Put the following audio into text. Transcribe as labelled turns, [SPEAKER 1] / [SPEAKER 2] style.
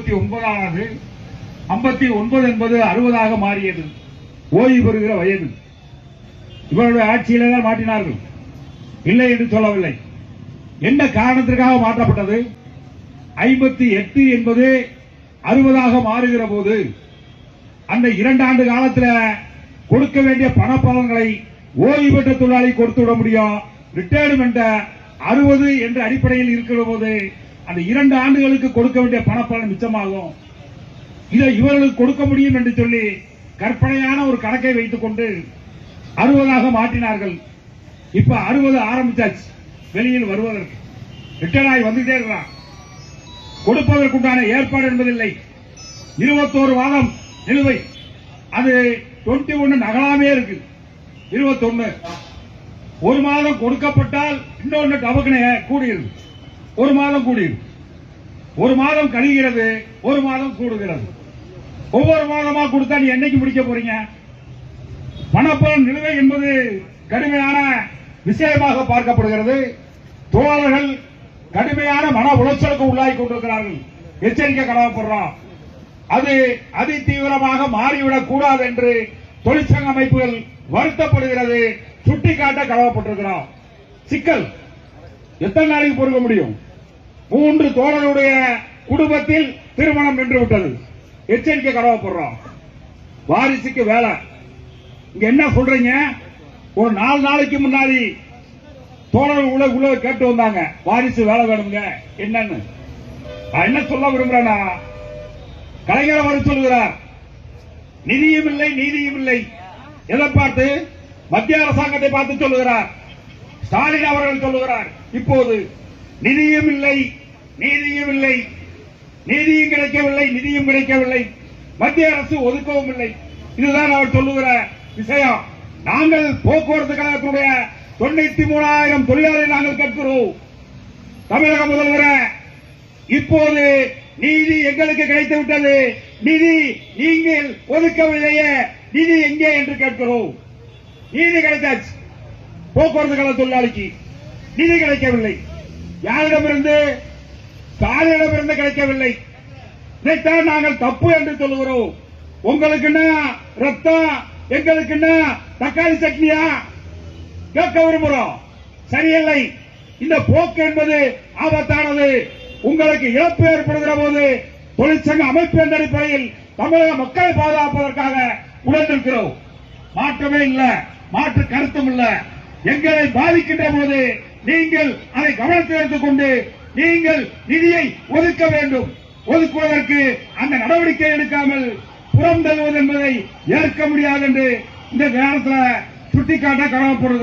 [SPEAKER 1] ஐம்பத்தி ஒன்பதாவது ஐம்பத்தி ஒன்பது என்பது அறுபதாக மாறியது. ஓய்வு பெறுகிற வயது. இவருடைய ஆட்சியிலே தான் மாற்றினார்கள். இல்லை என்று சொல்லவில்லை. என்ன காரணத்திற்காக மாற்றப்பட்டது? ஐம்பத்தி எட்டு என்பது அறுபதாக மாறுகிற போது அந்த இரண்டு ஆண்டு காலத்தில் கொடுக்க வேண்டிய பணப்பலன்களை ஓய்வு பெற்ற தொழிலாளி கொடுத்து விட முடியும். ரிட்டையர்மெண்ட் அறுபது என்ற அடிப்படையில் இருக்கிற போது அந்த இரண்டு ஆண்டுகளுக்கு கொடுக்க வேண்டிய பணப்பலன் மிச்சமாகும். இதை இவர்களுக்கு கொடுக்க முடியும் என்று சொல்லி கற்பனையான ஒரு கணக்கை வைத்துக் கொண்டு அறுபதாக மாற்றினார்கள். இப்ப அறுபது ஆரம்பிச்சாச்சு. வெளியில் வருவதற்கு. ரிட்டர்ன் ஆகி வந்துட்டே இருக்கிறான். கொடுப்பதற்குண்டான ஏற்பாடு என்பதில்லை. இருபத்தோரு வாதம் நிலுவை. அது டுவெண்ட்டி ஒன்னு நகலாமே இருக்கு. இருபத்தொன்னு. ஒரு மாதம் கொடுக்கப்பட்டால் இன்னொன்று டபக்குனே கூடியிருக்கு. ஒரு மாதம் கூடியிருக்கு ஒரு மாதம் கழிகிறது ஒரு மாதம் கூடுகிறது. ஒவ்வொரு மாதமா கொடுத்தா நீ என்னைக்கு முடிக்க போறீங்க? பணப்பலன் நிலுவை என்பது கடுமையான விஷயமாக பார்க்கப்படுகிறது. தோழர்கள் கடுமையான மன உளைச்சலுக்கு உள்ளாகி கொண்டிருக்கிறார்கள். எச்சரிக்கை கடமைப்படுறோம் அது அதி தீவிரமாக மாறிவிடக் கூடாது என்று தொழிற்சங்க அமைப்புகள் வருத்தப்படுகிறது சுட்டிக்காட்ட கடமைப்பட்டிருக்கிறோம் சிக்கல். எத்தனை நாளைக்கு பொறுக்க முடியும்? மூன்று தோழருடைய குடும்பத்தில் திருமணம் நின்று விட்டது எச்சரிக்கை கடமைப்படுறோம் வாரிசுக்கு வேலை. இங்க என்ன சொல்றீங்க? ஒரு நாலு நாளைக்கு முன்னாடி தோழர் உள்ள உள்ள கேட்டு வந்தாங்க. வாரிசு வேலை வேணுங்க என்னன்னு. நான் என்ன சொல்ல விரும்புறேன்னா கலைஞர் அவர் சொல்கிறார் நிதியும் இல்லை நீதியும் இல்லை. எதை பார்த்து? மத்திய அரசாங்கத்தை பார்த்து சொல்லுகிறார் ஸ்டாலின் அவர்கள் சொல்லுகிறார் இப்போது நிதியும் இல்லை நீதியும் இல்லை நீதியும் கிடைக்கவில்லை நிதியும் கிடைக்கவில்லை மத்திய அரசு ஒதுக்கவும் இல்லை. இதுதான் அவர் சொல்லுகிற விஷயம். நாங்கள் போக்குவரத்து கழகத்தினுடைய தொண்ணூத்தி மூணாயிரம் தொழிலாளரை நாங்கள் கேட்கிறோம் தமிழக முதல்வர இப்போது நீதி எங்களுக்கு கிடைத்து விட்டது. நிதி நீங்கள் ஒதுக்கவில்லையே நிதி எங்கே என்று கேட்கிறோம். நீதி கிடைத்தாச்சு. போக்குவரத்து கழக தொழிலாளிக்கு நிதி கிடைக்கவில்லை. யாரிடமிருந்து ஸ்டாலினிடமிருந்து கிடைக்கவில்லை. இதைத்தான் நாங்கள் தப்பு என்று சொல்லுகிறோம். உங்களுக்கு என்ன ரத்தம்? எங்களுக்கு என்ன தக்காளி சட்னியா? கேட்க விரும்புகிறோம். சரியில்லை. இந்த போக்கு என்பது ஆபத்தானது. உங்களுக்கு இழப்பு ஏற்படுகிற போது தொழிற்சங்க அமைப்பு என்ற அடிப்படையில் தமிழக மக்களை பாதுகாப்பதற்காக உணர்ந்திருக்கிறோம் மாற்றமே இல்லை. மாற்று கருத்தும் இல்லை. எங்களை பாதிக்கின்ற போது நீங்கள் அதை கவனத்தில் எடுத்துக்கொண்டு நீங்கள் நிதியை ஒதுக்க வேண்டும். ஒதுக்குவதற்கு அந்த நடவடிக்கை எடுக்காமல் புறம் தள்ளுவது என்பதை ஏற்க முடியாது என்று இந்த நேரத்தில் சுட்டிக்காட்ட கடமைப்படுகிறோம்.